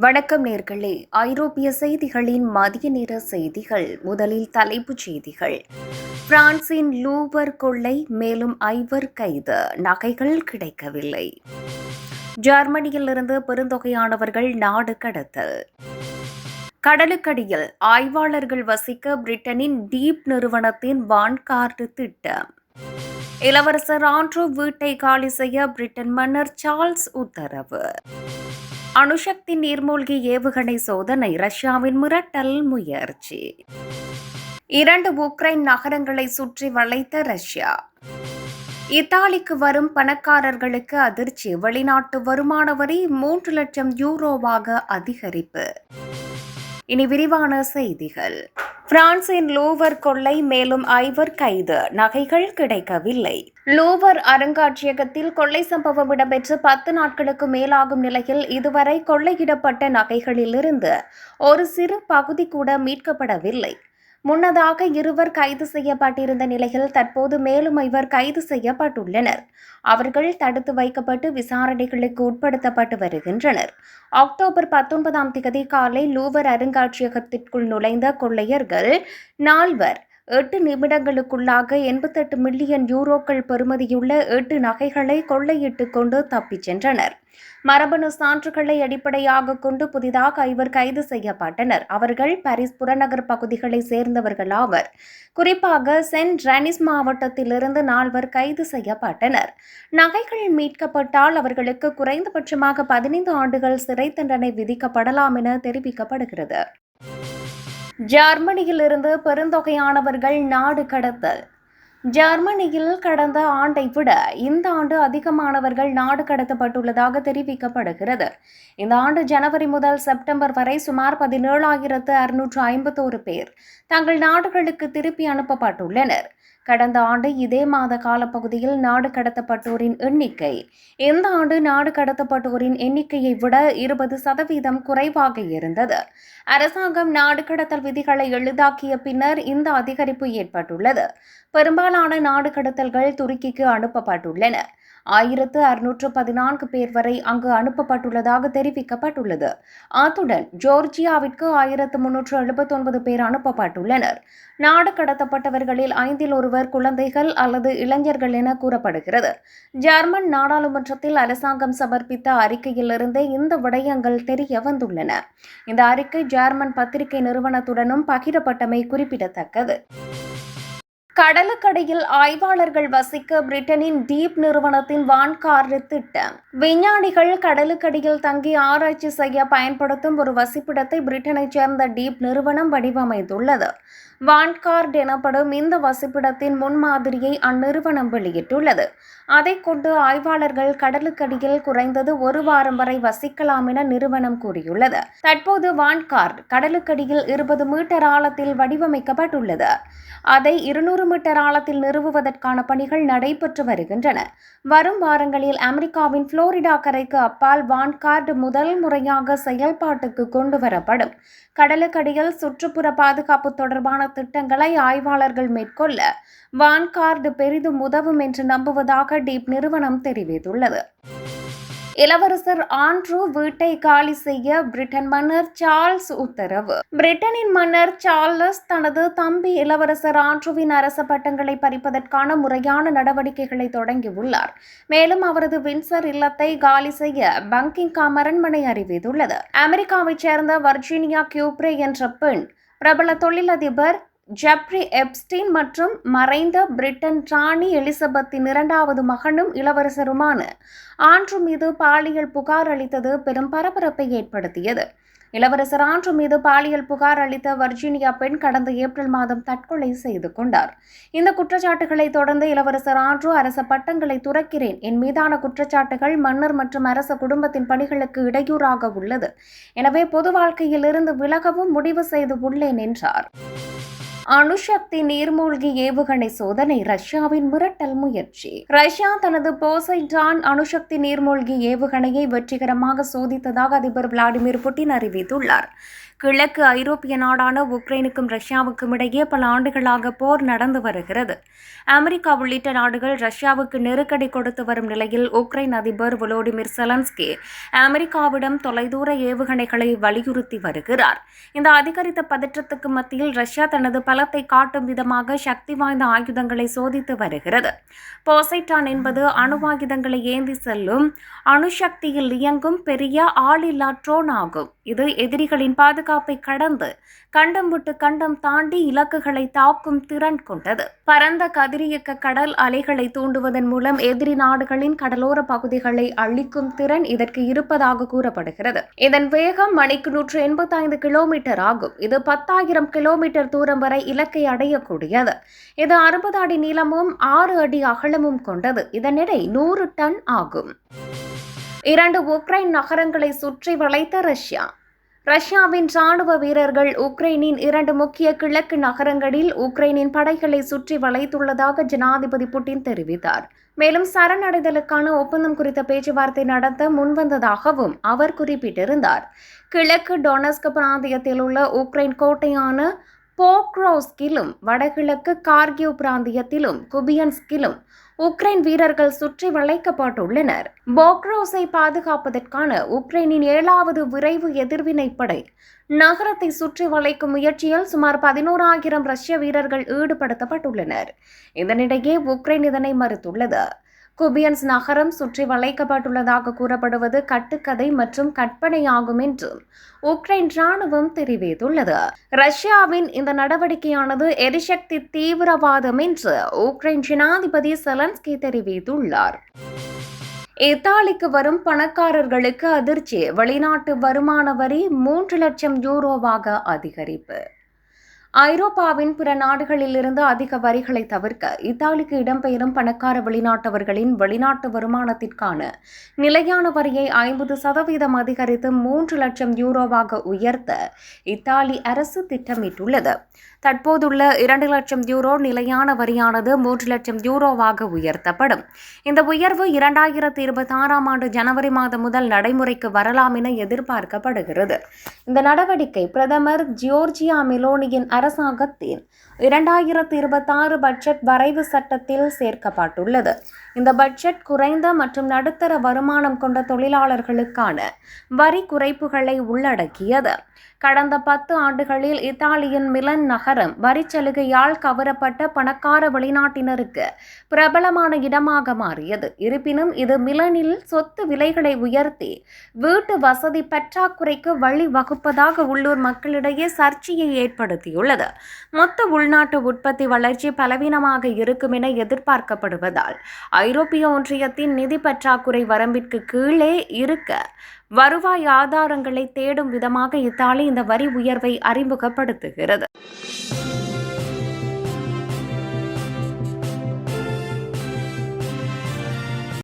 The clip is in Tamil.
வணக்கம் நேர்களே. ஐரோப்பிய செய்திகளின் மதிய நேர செய்திகள் முதலில் தலைப்புச் செய்திகள். பிரான்சின் லூவர் கொள்ளை மேலும் ஐவர் கைது நகைகள் கிடைக்கவில்லை. ஜெர்மனியிலிருந்து பெருந்தொகையானவர்கள் நாடு கடத்தல். கடலுக்கடியில் ஆய்வாளர்கள் வசிக்க பிரிட்டனின் டீப் நிறுவனத்தின் வான்கார்டு திட்டம். இளவரசர் ஆண்ட்ரூ வீட்டை காலி செய்ய பிரிட்டன் மன்னர் சார்ல்ஸ் உத்தரவு. அணுசக்தி நீர்மூழ்கி ஏவுகணை சோதனை ரஷ்யாவின் மிரட்டல் முயற்சி. இரண்டு உக்ரைன் நகரங்களை சுற்றி வளைத்த ரஷ்யா. இத்தாலிக்கு வரும் பணக்காரர்களுக்கு அதிர்ச்சி. வெளிநாட்டு வருமான வரி மூன்று லட்சம் யூரோவாக அதிகரிப்பு. இனி விரிவான செய்திகள். பிரான்சின் லூவர் கொள்ளை மேலும் ஐவர் கைது நகைகள் கிடைக்கவில்லை. லூவர் அருங்காட்சியகத்தில் கொள்ளை சம்பவம் இடம்பெற்று பத்து நாட்களுக்கு மேலாகும் நிலையில் இதுவரை கொள்ளையிடப்பட்ட நகைகளிலிருந்து ஒரு சிறு பகுதி கூட மீட்கப்படவில்லை. முன்னதாக இருவர் கைது செய்யப்பட்டிருந்த நிலையில் தற்போது மேலும் ஐவர் கைது செய்யப்பட்டுள்ளனர். அவர்கள் தடுத்து வைக்கப்பட்டு விசாரணைகளுக்கு உட்படுத்தப்பட்டு வருகின்றனர். அக்டோபர் பத்தொன்பதாம் தேதி காலை லூவர் அருங்காட்சியகத்திற்குள் நுழைந்த கொள்ளையர்கள் நால்வர் எட்டு நிமிடங்களுக்குள்ளாக எண்பத்தெட்டு மில்லியன் யூரோக்கள் பெறுமதியுள்ள எட்டு நகைகளை கொள்ளையிட்டு கொண்டு தப்பிச் சென்றனர். மரபணு சான்றுகளை அடிப்படையாக கொண்டு புதிதாக ஐவர் கைது செய்யப்பட்டனர். அவர்கள் பாரிஸ் புறநகர் பகுதிகளை சேர்ந்தவர்கள் ஆவர். குறிப்பாக சென்ட் ரனிஸ் மாவட்டத்திலிருந்து நால்வர் கைது செய்யப்பட்டனர். நகைகள் மீட்கப்பட்டால் அவர்களுக்கு குறைந்தபட்சமாக பதினைந்து ஆண்டுகள் சிறை தண்டனை விதிக்கப்படலாம் என தெரிவிக்கப்படுகிறது. ஜெர்மனியிலிருந்து பெருந்தொகையானவர்கள் நாடு கடத்தல். ஜெர்மனியில் கடந்த ஆண்டை விட இந்த ஆண்டு அதிகமானவர்கள் நாடு கடத்தப்பட்டுள்ளதாக தெரிவிக்கப்படுகிறது. இந்த ஆண்டு ஜனவரி முதல் செப்டம்பர் வரை சுமார் பதினேழாயிரத்து அறுநூற்று ஐம்பத்தோரு பேர் தங்கள் நாடுகளுக்கு திருப்பி அனுப்பப்பட்டுள்ளனர். கடந்த ஆண்டு இதே மாத காலப்பகுதியில் நாடு கடத்தப்பட்டோரின் எண்ணிக்கை. இந்த ஆண்டு நாடு கடத்தப்பட்டோரின் எண்ணிக்கையை விட இருபது சதவீதம் குறைவாக இருந்தது. அரசாங்கம் நாடு கடத்தல் விதிகளை எளிதாக்கிய பின்னர் இந்த அதிகரிப்பு ஏற்பட்டுள்ளது. பெரும்பாலான நாடு கடத்தல்கள் துருக்கிக்கு அனுப்பப்பட்டுள்ளன. ஆயிரத்து அறுநூற்று பதினான்கு பேர் வரை அங்கு அனுப்பப்பட்டுள்ளதாக தெரிவிக்கப்பட்டுள்ளது. அத்துடன் ஜோர்ஜியாவிற்கு ஆயிரத்து முன்னூற்று எழுபத்தொன்பது பேர் அனுப்பப்பட்டுள்ளனர். நாடு கடத்தப்பட்டவர்களில் ஐந்தில் ஒருவர் குழந்தைகள் அல்லது இளைஞர்கள் என கூறப்படுகிறது. ஜெர்மன் நாடாளுமன்றத்தில் அரசாங்கம் சமர்ப்பித்த அறிக்கையிலிருந்தே இந்த விடயங்கள் தெரிய வந்துள்ளன. இந்த அறிக்கை ஜெர்மன் பத்திரிகை நிறுவனத்துடனும் பகிரப்பட்டமை குறிப்பிடத்தக்கது. கடலுக்கடியில் ஆய்வாளர்கள் வசிக்க பிரிட்டனின் டீப் நிறுவனத்தின் வான்கார்டு திட்டம். விஞ்ஞானிகள் கடலுக்கடியில் தங்கி ஆராய்ச்சி செய்ய பயன்படுத்தும் ஒரு வசிப்பிடத்தை பிரிட்டனைச் சேர்ந்த டீப் நிறுவனம் வடிவமைத்துள்ளது. வான்கார்ட் எனப்படும் இந்த வசிப்பிடத்தின் முன்மாதிரியை அந்நிறுவனம் வெளியிட்டுள்ளது. அதை கொண்டு ஆய்வாளர்கள் கடலுக்கடியில் குறைந்தது ஒரு வாரம் வரை வசிக்கலாம் என நிறுவனம் கூறியுள்ளது. தற்போது வான்கார்ட் கடலுக்கடியில் இருபது மீட்டர் ஆழத்தில் வடிவமைக்கப்பட்டுள்ளது. அதை இருநூறு மீட்டர் ஆழத்தில் நிறுவுவதற்கான பணிகள் நடைபெற்று வருகின்றன. வரும் வாரங்களில் அமெரிக்காவின் புளோரிடா கரைக்கு அப்பால் வான்கார்டு முதல் முறையாக செயல்பாட்டுக்கு கொண்டு வரப்படும். கடலுக்கடியில் சுற்றுப்புற பாதுகாப்பு தொடர்பான திட்டங்களை ஆய்வாளர்கள் மேற்கொள்ள வான்கார்டு பெரிதும் உதவும் என்று நம்புவதாக டீப் நிறுவனம் தெரிவித்துள்ளது. இளவரசர் ஆண்ட்ரூ வீட்டை காலி செய்ய பிரிட்டன் மன்னர் சார்ல்ஸ் உத்தரவு. பிரிட்டனின் மன்னர் சார்லஸ் தனது தம்பி இளவரசர் ஆண்ட்ரூவின் அரச பட்டங்களை பறிப்பதற்கான முறையான நடவடிக்கைகளை தொடங்கியுள்ளார். மேலும் அவரது வின்சர் இல்லத்தை காலி செய்ய பங்கிங்காம் அரண்மனை அறிவித்துள்ளது. அமெரிக்காவைச் சேர்ந்த வர்ஜீனியா கியூப்ரே என்ற பெண் பிரபல தொழிலதிபர் ஜப்ரி எப்ஸ்டீன் மற்றும் மறைந்த பிரிட்டன் ராணி எலிசபெத்தின் இரண்டாவது மகனும் இளவரசருமான ஆண்ட்ரு மீது பாலியல் புகார் அளித்தது பெரும் பரபரப்பை ஏற்படுத்தியது. இளவரசர் ஆண்ட்ரு மீது பாலியல் புகார் அளித்த வர்ஜீனியா பெண் கடந்த ஏப்ரல் மாதம் தற்கொலை செய்து கொண்டார். இந்த குற்றச்சாட்டுகளை தொடர்ந்து இளவரசர் ஆண்ட்ரு அரச பட்டங்களை துறக்கிறேன். என் மீதான குற்றச்சாட்டுகள் மன்னர் மற்றும் அரச குடும்பத்தின் பணிகளுக்கு இடையூறாக உள்ளது. எனவே பொது வாழ்க்கையில் இருந்து விலகவும் முடிவு செய்து உள்ளேன் என்றார். அணுசக்தி நீர்மூழ்கி ஏவுகணை சோதனை ரஷ்யாவின் மிரட்டல் முயற்சி. ரஷ்யா தனது போசைடான் அணுசக்தி நீர்மூழ்கி ஏவுகணையை வெற்றிகரமாக சோதித்ததாக அதிபர் விளாடிமிர் புட்டின் அறிவித்துள்ளார். கிழக்கு ஐரோப்பிய நாடான உக்ரைனுக்கும் ரஷ்யாவுக்கும் இடையே பல ஆண்டுகளாக போர் நடந்து வருகிறது. அமெரிக்கா உள்ளிட்ட நாடுகள் ரஷ்யாவுக்கு நெருக்கடி கொடுத்து வரும் நிலையில் உக்ரைன் அதிபர் volodymyr செலன்ஸ்கி அமெரிக்காவிடம் தொலைதூர ஏவுகணைகளை வலியுறுத்தி வருகிறார். இந்த அதிகரித்த பதற்றத்துக்கு மத்தியில் ரஷ்யா தனது பலத்தை காட்டும் விதமாக சக்தி வாய்ந்த ஆயுதங்களை சோதித்து வருகிறது. போசைட்டான் என்பது அணு ஆயுதங்களை ஏந்தி செல்லும் அணுசக்தியில் இயங்கும் பெரிய ஆளில்லா ட்ரோன் ஆகும். இது எதிரிகளின் பாதுகாப்பு கடந்து கண்டம் விட்டு கண்டம் தாண்டி இலக்குகளை தாக்கும் திறன் கொண்டது. பரந்த கதிரியக்க கடல் அலைகளை தூண்டுவதன் மூலம் எதிரி நாடுகளின் கடலோர பகுதிகளை அழிக்கும் திறன் இதற்கு இருப்பதாக கூறப்படுகிறது. இதன் வேகம் மணிக்கு நூற்று எண்பத்தைந்து கிலோமீட்டர் ஆகும். இது பத்தாயிரம் கிலோமீட்டர் தூரம் வரை இலக்கை அடையக்கூடியது. இது அறுபது அடி நீளமும் ஆறு அடி அகலமும் கொண்டது. இதன் எடை நூறு டன் ஆகும். இரண்டு உக்ரைன் நகரங்களை சுற்றி வளைத்த ரஷ்யா. ரஷ்யாவின் ராணுவ வீரர்கள் உக்ரைனின் இரண்டு முக்கிய கிழக்கு நகரங்களில் உக்ரைனின் படைகளை சுற்றி வளைத்துள்ளதாக ஜனாதிபதி புட்டின் தெரிவித்தார். மேலும் சரணடைதலுக்கான ஒப்பந்தம் குறித்த பேச்சுவார்த்தை நடத்த முன்வந்ததாகவும் அவர் குறிப்பிட்டிருந்தார். கிழக்கு டொனஸ்க் பிராந்தியத்தில் உள்ள உக்ரைன் கோட்டையான போக்ரோஸ்கிலும் வடகிழக்கு கார்கிவ் பிராந்தியத்திலும் குபியன்ஸ்கிலும் உக்ரைன் வீரர்கள் சுற்றி வளைக்கப்பட்டுள்ளனர். போக்ரோஸை பாதுகாப்பதற்கான உக்ரைனின் ஏழாவது விரைவு எதிர்வினை படை நகரத்தை சுற்றி வளைக்கும் முயற்சியில் சுமார் பதினோராயிரம் ரஷ்ய வீரர்கள் ஈடுபடுத்தப்பட்டுள்ளனர். இதனிடையே உக்ரைன் இதனை மறுத்துள்ளது. குபியன்ஸ் நகரம் சுற்றி வளைக்கப்பட்டுள்ளதாக கூறப்படுவது கட்டுக்கதை மற்றும் கற்பனையாகும் என்று உக்ரைன் ராணுவம் தெரிவித்துள்ளது. ரஷ்யாவின் இந்த நடவடிக்கையானது எரிசக்தி தீவிரவாதம் என்று உக்ரைன் ஜனாதிபதி செலன்ஸ்கி தெரிவித்துள்ளார். இத்தாலிக்கு வரும் பணக்காரர்களுக்கு அதிர்ச்சி வெளிநாட்டு வருமான வரி மூன்று லட்சம் யூரோவாக அதிகரிப்பு. ஐரோப்பாவின் பிற நாடுகளிலிருந்து அதிக வரிகளை தவிர்க்க இத்தாலிக்கு இடம்பெயரும் பணக்கார வெளிநாட்டவர்களின் வெளிநாட்டு வருமானத்திற்கான நிலையான வரியை ஐம்பது சதவீதம் அதிகரித்து மூன்று லட்சம் யூரோவாக உயர்த்த இத்தாலி அரசு திட்டமிட்டுள்ளது. தற்போதுள்ள இரண்டு லட்சம் யூரோ நிலையான வரியானது மூன்று லட்சம் யூரோவாக உயர்த்தப்படும். இந்த உயர்வு இரண்டாயிரத்தி இருபத்தி ஆறாம் ஆண்டு ஜனவரி மாதம் முதல் நடைமுறைக்கு வரலாம் என எதிர்பார்க்கப்படுகிறது. இந்த நடவடிக்கை பிரதமர் ஜியோர்ஜியா மெலோனியின் அரசாங்கத்தின் இரண்டாயிரத்தி இருபத்தாறு பட்ஜெட் வரைவு சட்டத்தில் சேர்க்கப்பட்டுள்ளது. இந்த பட்ஜெட் குறைந்த மற்றும் நடுத்தர வருமானம் கொண்ட தொழிலாளர்களுக்கான வரி குறைப்புகளை உள்ளடக்கியது. கடந்த பத்து ஆண்டுகளில் இத்தாலியின் மிலன் நகரம் வரிச்சலுகையால் கவரப்பட்ட பணக்கார வெளிநாட்டினருக்கு பிரபலமான இடமாக மாறியது. இருப்பினும் இது மிலனில் சொத்து விலைகளை உயர்த்தி வீட்டு வசதி பற்றாக்குறைக்கு வழிவகுப்பதாக உள்ளூர் மக்களிடையே சர்ச்சையை ஏற்படுத்தியுள்ளது. மொத்த உள்நாட்டு உற்பத்தி வளர்ச்சி பலவீனமாக இருக்கும் என எதிர்பார்க்கப்படுவதால் ஐரோப்பிய ஒன்றியத்தின் நிதி பற்றாக்குறை வரம்பிற்கு கீழே இருக்க வருவாய் ஆதாரங்களை தேடும் விதமாக இத்தாலி இந்த வரி உயர்வை அறிமுகப்படுத்துகிறது.